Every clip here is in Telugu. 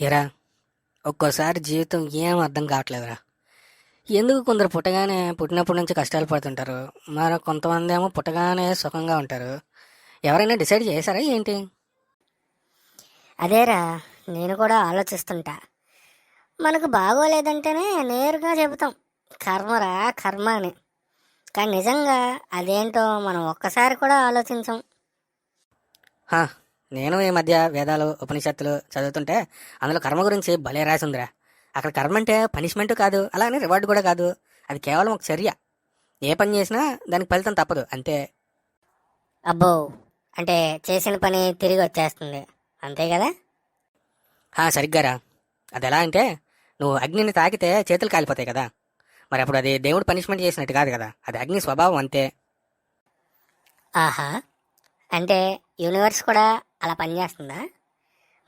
ఎరా ఒక్కోసారి జీవితం ఏం అర్థం కావట్లేదురా. ఎందుకు కొందరు పుట్టగానే పుట్టినప్పటి నుంచి కష్టాలు పడుతుంటారు? మరో కొంతమంది ఏమో పుట్టగానే సుఖంగా ఉంటారు. ఎవరైనా డిసైడ్ చేశారా ఏంటి? అదేరా నేను కూడా ఆలోచిస్తుంటా. మనకు బాగోలేదంటేనే నేరుగా చెబుతాం. కర్మరా కర్మ అని. కానీ నిజంగా అదేంటో మనం ఒక్కసారి కూడా ఆలోచించం. నేను ఈ మధ్య వేదాలు ఉపనిషత్తులు చదువుతుంటే అందులో కర్మ గురించి భలే రాసి ఉందిరా అక్కడ కర్మ అంటే పనిష్మెంట్ కాదు అలానే రివార్డు కూడా కాదు. అది కేవలం ఒక చర్య. ఏ పని చేసినా దానికి ఫలితం తప్పదు అంతే. అబ్బో అంటే చేసిన పని తిరిగి వచ్చేస్తుంది. అంతే కదా? హా, సరిగ్గారా. అది ఎలా అంటే నువ్వు అగ్నిని తాకితే చేతులు కాలిపోతాయి కదా. మరి అప్పుడు అది దేవుడు పనిష్మెంట్ చేసినట్టు కాదు కదా. అది అగ్ని స్వభావం అంతే. ఆహా. అంటే యూనివర్స్ కూడా అలా పనిచేస్తుందా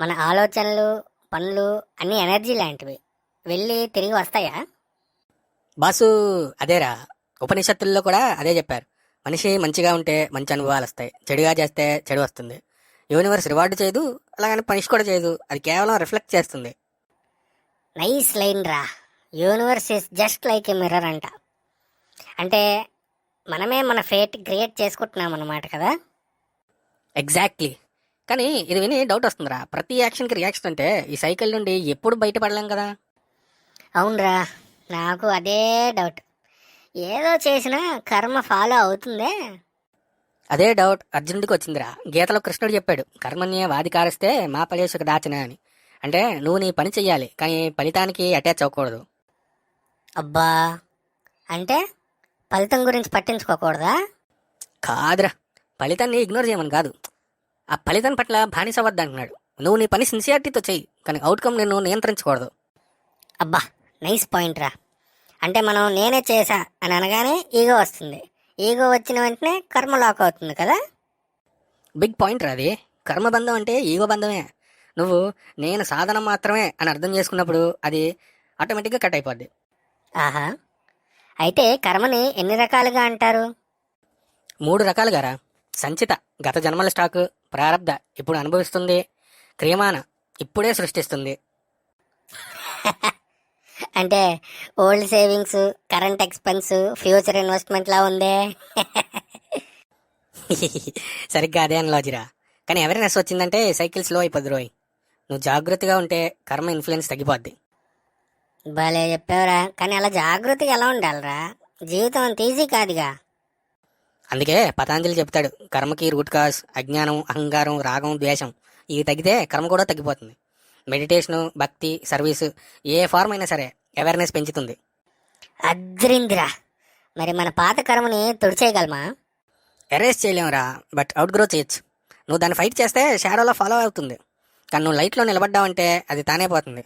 మన ఆలోచనలు పనులు అన్నీ ఎనర్జీ లాంటివి. వెళ్ళి తిరిగి వస్తాయా? బాసు అదేరా. ఉపనిషత్తుల్లో కూడా అదే చెప్పారు. మనిషి మంచిగా ఉంటే మంచి అనుభవాలు వస్తాయి. చెడుగా చేస్తే చెడు వస్తుంది. యూనివర్స్ రివార్డు చేయదు అలాగని పనిష్ కూడా చేయదు. అది కేవలం రిఫ్లెక్ట్ చేస్తుంది. నైస్ లైన్ రా. Universe is just like a mirror అంట. అంటే మనమే మన ఫేట్ క్రియేట్ చేసుకుంటున్నాం అన్నమాట కదా? ఎగ్జాక్ట్లీ. కానీ ఇది విని డౌట్ వస్తుందిరా. ప్రతి యాక్షన్కి రియాక్షన్ అంటే ఈ సైకిల్ నుండి ఎప్పుడు బయటపడలేం కదా. అవునరా. నాకు అదే డౌట్ ఏదో చేసినా కర్మ ఫాలో అవుతుందే. అదే డౌట్ అర్జునుడికి వచ్చిందిరా. గీతలో కృష్ణుడు చెప్పాడు కర్మణ్య వాది కారిస్తే మా పలేసుకు దాచిన అని. అంటే నువ్వు నీ పని చెయ్యాలి కానీ ఫలితానికి అటాచ్ అవ్వకూడదు. అబ్బా. అంటే ఫలితం గురించి పట్టించుకోకూడదా? కాదురా. ఫలితాన్ని ఇగ్నోర్ చేయమని కాదు. ఆ ఫలితం పట్ల బానిస వద్ద అంటున్నాడు నువ్వు నీ పని సిన్సియారిటీతో చెయ్యి కానీ అవుట్కమ్ నిన్ను నియంత్రించకూడదు. అబ్బా నైస్ పాయింట్ రా. అంటే మనం నేనే చేసా అని అనగానే ఈగో వస్తుంది. ఈగో వచ్చిన వెంటనే కర్మ లాక్ అవుతుంది కదా? బిగ్ పాయింట్ రా అది. కర్మబంధం అంటే ఈగో బంధమే. నువ్వు నేను సాధన మాత్రమే అని అర్థం చేసుకున్నప్పుడు అది ఆటోమేటిక్గా కట్ అయిపోద్ది. ఆహా. అయితే కర్మని ఎన్ని రకాలుగా అంటారు? మూడు రకాలుగారా సంచిత గత జన్మల స్టాకు ప్రారంధ ఇప్పుడు అనుభవిస్తుంది క్రియమాన ఇప్పుడే సృష్టిస్తుంది. అంటే old savings current expense future investment లా ఉందే. సరిగ్గా అదే అనలాజిరా కానీ అవేర్నెస్ వచ్చిందంటే సైకిల్ స్లో అయిపోద్ది రోయ్. నువ్వు జాగ్రత్తగా ఉంటే కర్మ ఇన్ఫ్లుయెన్స్ తగ్గిపోద్ది. భలే చెప్పావురా. కానీ అలా జాగ్రత్తగా ఎలా ఉండాలిరా? జీవితం అంత ఈజీ కాదుగా. అందుకే పతాంజలి చెప్తాడు కర్మకి రూట్ కాజ్ అజ్ఞానం అహంకారం రాగం ద్వేషం ఇవి తగ్గితే కర్మ కూడా తగ్గిపోతుంది. మెడిటేషను భక్తి సర్వీసు ఏ ఫార్మ్ అయినా సరే అవేర్నెస్ పెంచుతుంది. అద్రిందిరా మరి మన పాత కర్మని తుడిచేయగలమా? ఎరేస్ చేయలేమురా బట్ అవుట్ గ్రో చేయొచ్చు. నువ్వు దాన్ని ఫైట్ చేస్తే షాడోలో ఫాలో అవుతుంది. కానీ నువ్వు లైట్లో నిలబడ్డావంటే అది తానే పోతుంది.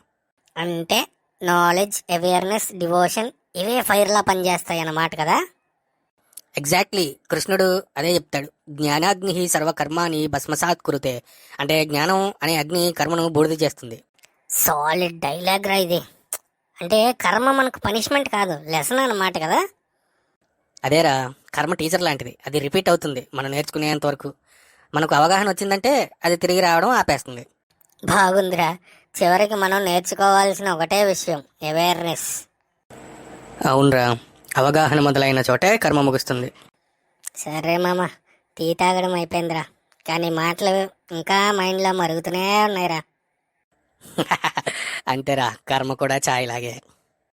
అంటే నాలెడ్జ్ అవేర్నెస్ డివోషన్ ఇవే ఫైర్లా పనిచేస్తాయి అన్నమాట కదా? ఎగ్జాక్ట్లీ కృష్ణుడు అదే చెప్తాడు. జ్ఞానాగ్ని సర్వకర్మాని భస్మసాత్ కురుతే. అంటే జ్ఞానం అనే అగ్ని కర్మను బూడిద చేస్తుంది. సాలిడ్ డైలాగ్ రా ఇది. అంటే కర్మ మనకు పనిష్మెంట్ కాదు. లెసన్ అన్నమాట కదా? అదేరా కర్మ టీచర్ లాంటిది. అది రిపీట్ అవుతుంది మనం నేర్చుకునేంత వరకు. మనకు అవగాహన వచ్చిందంటే అది తిరిగి రావడం ఆపేస్తుంది. బాగుందిరా. చివరికి మనం నేర్చుకోవాల్సిన ఒకటే విషయం. అవేర్నెస్ అవునరా. అవగాహన మొదలైన చోటే కర్మ ముగుస్తుంది. సరే మామ టీ తాగడం అయిపోయిందిరా. కానీ మాటలు ఇంకా మైండ్లో మరుగుతూనే ఉన్నాయిరా. అంతేరా కర్మ కూడా ఛాయ్ లాగే